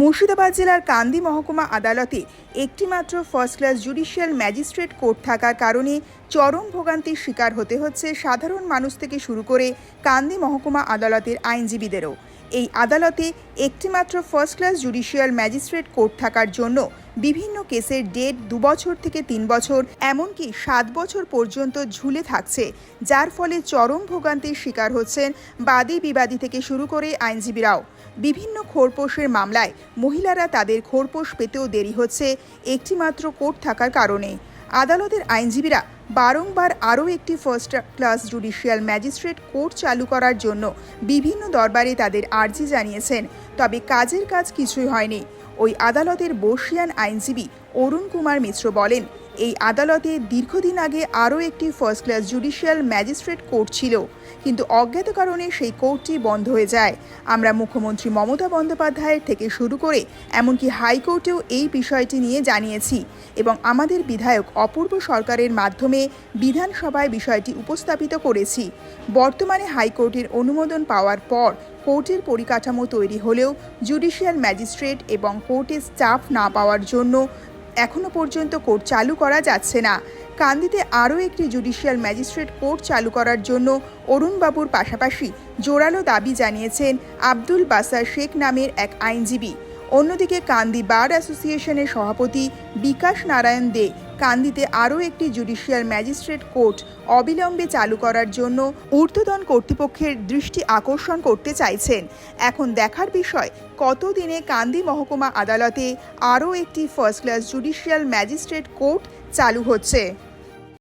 মুর্শিদাবাদ জেলার কান্দি মহকুমা আদালতে একটিমাত্র first class judicial magistrate court থাকার কারণে চরম ভোগান্তির শিকার হতে হচ্ছে সাধারণ মানুষ থেকে শুরু করে কান্দি মহকুমা আদালতের আইনজীবীদেরও। এই আদালতে একটিমাত্র first class judicial magistrate court থাকার জন্য বিভিন্ন কেসের ডেট দু বছর থেকে তিন বছর, এমনকি সাত বছর পর্যন্ত ঝুলে থাকছে, যার ফলে চরম ভোগান্তির শিকার হচ্ছেন বাদী বিবাদী থেকে শুরু করে আইনজীবীরাও। বিভিন্ন খোরপোশের মামলায় মহিলারা তাদের খোরপোশ পেতেও দেরি হচ্ছে, একটিমাত্র কোর্ট থাকার কারণে। আদালতের আইনজীবীরা বারংবার আরও একটি first class judicial magistrate court চালু করার জন্য বিভিন্ন দরবারে তাদের আর্জি জানিয়েছেন, তবে কাজের কাজ কিছুই হয়নি। ওই আদালতের বর্ষিয়ান আইনজীবী অরুণ কুমার মিশ্র বলেন এই আদালতে দীর্ঘদিন আগে আরও একটি first class judicial magistrate court ছিল, কিন্তু অজ্ঞাত কারণে সেই কোর্টটি বন্ধ হয়ে যায়। আমরা মুখ্যমন্ত্রী মমতা বন্দ্যোপাধ্যায়ের থেকে শুরু করে এমনকি হাইকোর্টেও এই বিষয়টি নিয়ে জানিয়েছি এবং আমাদের বিধায়ক অপূর্ব সরকারের মাধ্যমে বিধানসভায় বিষয়টি উপস্থাপিত করেছি। বর্তমানে হাইকোর্টের অনুমোদন পাওয়ার পর কোর্টের পরিকাঠামো তৈরি হলেও জুডিশিয়াল ম্যাজিস্ট্রেট এবং কোর্টের স্টাফ না পাওয়ার জন্য এখনও পর্যন্ত কোর্ট চালু করা যাচ্ছে না। কান্দিতে আরও একটি জুডিশিয়াল ম্যাজিস্ট্রেট কোর্ট চালু করার জন্য অরুণবাবুর পাশাপাশি জোরালো দাবি জানিয়েছেন আব্দুল বাসার শেখ নামের এক আইনজীবী। অন্যদিকে কান্দি বার অ্যাসোসিয়েশনের সভাপতি বিকাশ নারায়ণ দে কান্দিতে আরও একটি জুডিশিয়াল ম্যাজিস্ট্রেট কোর্ট অবিলম্বে চালু করার জন্য ঊর্ধ্বতন কর্তৃপক্ষের দৃষ্টি আকর্ষণ করতে চাইছেন। এখন দেখার বিষয়, কতদিনে কান্দি মহকুমা আদালতে আরও একটি first class judicial magistrate court চালু হচ্ছে?